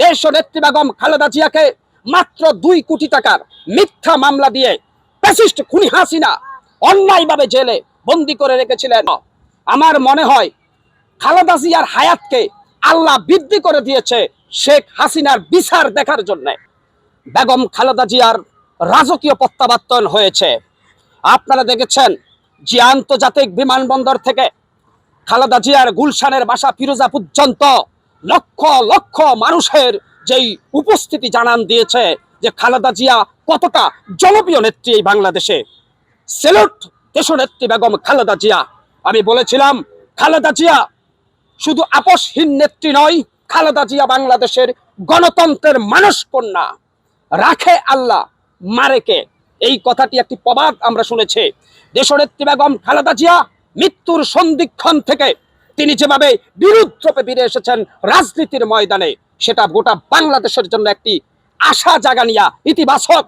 দেশ নেত্রী বেগম খালেদা জিয়াকে মাত্র দুই কোটি টাকার মিথ্যা মামলা দিয়ে প্যাসিস্ট খুনি হাসিনা অন্যায়ভাবে জেলে বন্দি করে রেখেছিলেন। আমার মনে হয় খালেদা জিয়ার হায়াতকে আল্লাহ বৃদ্ধি করে দিয়েছে শেখ হাসিনার বিচার দেখার জন্য। বেগম খালেদা জিয়ার রাজকীয় প্রত্যাবর্তন হয়েছে। আপনারা দেখেছেন যে আন্তর্জাতিক বিমানবন্দর থেকে খালেদা জিয়ার গুলশানের বাসা ফিরোজা পর্যন্ত লক্ষ লক্ষ মানুষের যেই উপস্থিতি জানান দিয়েছে যে খালেদা জিয়া কতটা জনপ্রিয় নেত্রী এই বাংলাদেশে। সেলুট দেশনেত্রী বেগম খালেদা জিয়া। আমি বলেছিলাম, খালেদা জিয়া শুধু আপসহীন নেত্রী নয়, খালেদা জিয়া বাংলাদেশের গণতন্ত্রের মানস কন্যা। রাখে আল্লাহ মারেকে এই কথাটি একটি প্রবাদ আমরা শুনেছি। দেশনেত্রী বেগম খালেদা জিয়া মৃত্যুর সন্ধিক্ষণ থেকে তিনি যেভাবে বিরুদ্ধপে ফিরে এসেছেন রাজনীতির ময়দানে, সেটা গোটা বাংলাদেশের জন্য একটি আশা জাগানিয়া ইতিবাচক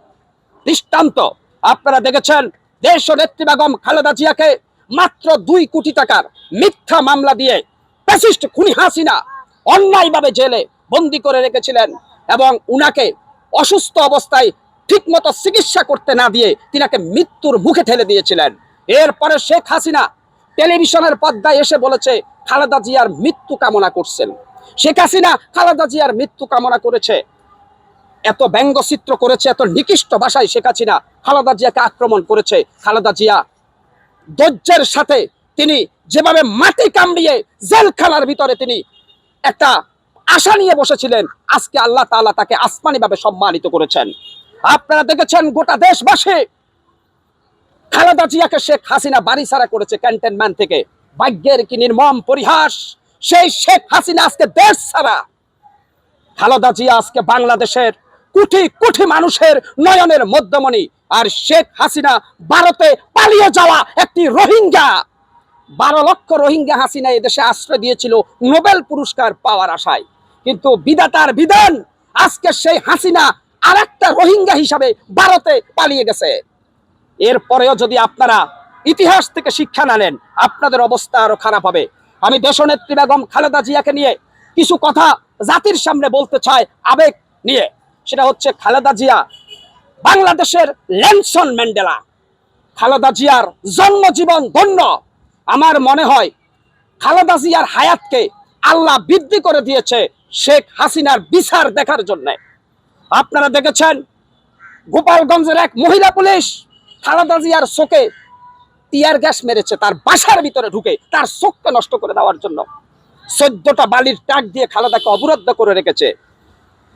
দৃষ্টান্ত। আপনারা দেখেছেন, দেশ ও নেত্রী বেগম খালেদা জিয়াকে মাত্র দুই কোটি টাকার মিথ্যা মামলা দিয়ে প্যাসিস্ট খুনি হাসিনা অন্যায়ভাবে জেলে বন্দি করে রেখেছিলেন এবং উনাকে অসুস্থ অবস্থায় ঠিকমতো চিকিৎসা করতে না দিয়ে তিনাকে মৃত্যুর মুখে ঠেলে দিয়েছিলেন। এরপরে শেখ হাসিনা টেলিভিশনের পর্দায় এসে বলেছে খালেদা জিয়ার মৃত্যু কামনা করছেন। শেখ হাসিনা খালেদা জিয়ার মৃত্যু কামনা করেছে। এত ব্যঙ্গচিত্র করেছে, এত নিকৃষ্ট ভাষায় শেখ হাসিনা খালেদা জিয়াকে আক্রমণ করেছে। খালেদা জিয়া ধৈর্যের সাথে তিনি যেভাবে মাটি কামড়িয়ে জেলখানার ভিতরে তিনি একটা আশা নিয়ে বসেছিলেন, আজকে আল্লাহ তাআলা তাকে আসমানিভাবে সম্মানিত করেছেন। আপনারা দেখেছেন গোটা দেশবাসী খালেদা জিয়াকে শেখ হাসিনা বাড়ি ছাড়া করেছে ক্যান্টনম্যান থেকে। ভাগ্যের কি নির্মম পরিহাস? সেই শেখ হাসিনা আজকে দেশ ছাড়া। খালেদা জিয়া আজকে বাংলাদেশের কোটি কোটি মানুষের নয়নের মধ্যমণি। আর শেখ হাসিনা ভারতে পালিয়ে যাওয়া একটি রোহিঙ্গা। বারো লক্ষ রোহিঙ্গা হাসিনা এদেশে আশ্রয় দিয়েছিল নোবেল পুরস্কার পাওয়ার আশায়। কিন্তু বিধাতার বিধান, আজকে সেই হাসিনা আর রোহিঙ্গা হিসাবে ভারতে পালিয়ে গেছে। এরপরেও যদি আপনারা ইতিহাস থেকে শিক্ষা না নেন, আপনাদের অবস্থা আরও খারাপ হবে। আমি দেশনেত্রী বেগম খালেদা জিয়াকে নিয়ে কিছু কথা জাতির সামনে বলতে চাই, আবেগ নিয়ে। সেটা হচ্ছে খালেদা জিয়া বাংলাদেশের ল্যানসন ম্যান্ডেলা। খালেদা জিয়ার জন্মজীবন ধন্য। আমার মনে হয় খালেদা জিয়ার হায়াতকে আল্লাহ বৃদ্ধি করে দিয়েছে শেখ হাসিনার বিচার দেখার জন্য। আপনারা দেখেছেন গোপালগঞ্জের এক মহিলা পুলিশ খালেদা জিয়ার চোখে টিয়ার গ্যাস মেরেছে, তার বাসার ভিতরে ঢুকে, তার চোখকে নষ্ট করে দেওয়ার জন্য। চোদ্দটা বালির ট্রাক দিয়ে খালেদাকে অবরুদ্ধ করে রেখেছে।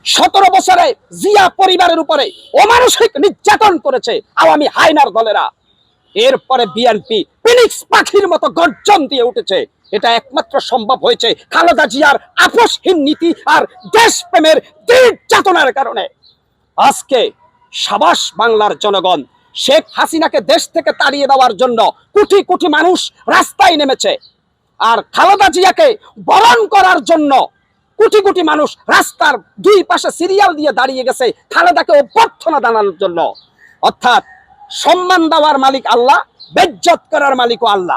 সতেরো বছরে জিয়া পরিবারের উপরে অমানসিক নির্যাতন করেছে আওয়ামী হাইনার দলেরা। এরপরে বিএনপি ফিনিক্স পাখির মতো গর্জন দিয়ে উঠেছে। এটা একমাত্র সম্ভব হয়েছে খালেদা জিয়ার আপসহীন নীতি আর দেশপ্রেমের দৃঢ় চেতনার কারণে। আজকে সাবাস বাংলার জনগণ শেখ হাসিনাকে দেশ থেকে তাড়িয়ে দেওয়ার জন্য কোটি কোটি মানুষ রাস্তায় নেমেছে। আর খালেদা জিয়াকে বরণ করার জন্য কোটি কোটি মানুষ রাস্তার দুই পাশে সিরিয়াল দিয়ে দাঁড়িয়ে গেছে খালেদাকে অভ্যর্থনা জানানোর জন্য। অর্থাৎ সম্মান দেওয়ার মালিক আল্লাহ, বেজ্জত করার মালিকও আল্লাহ।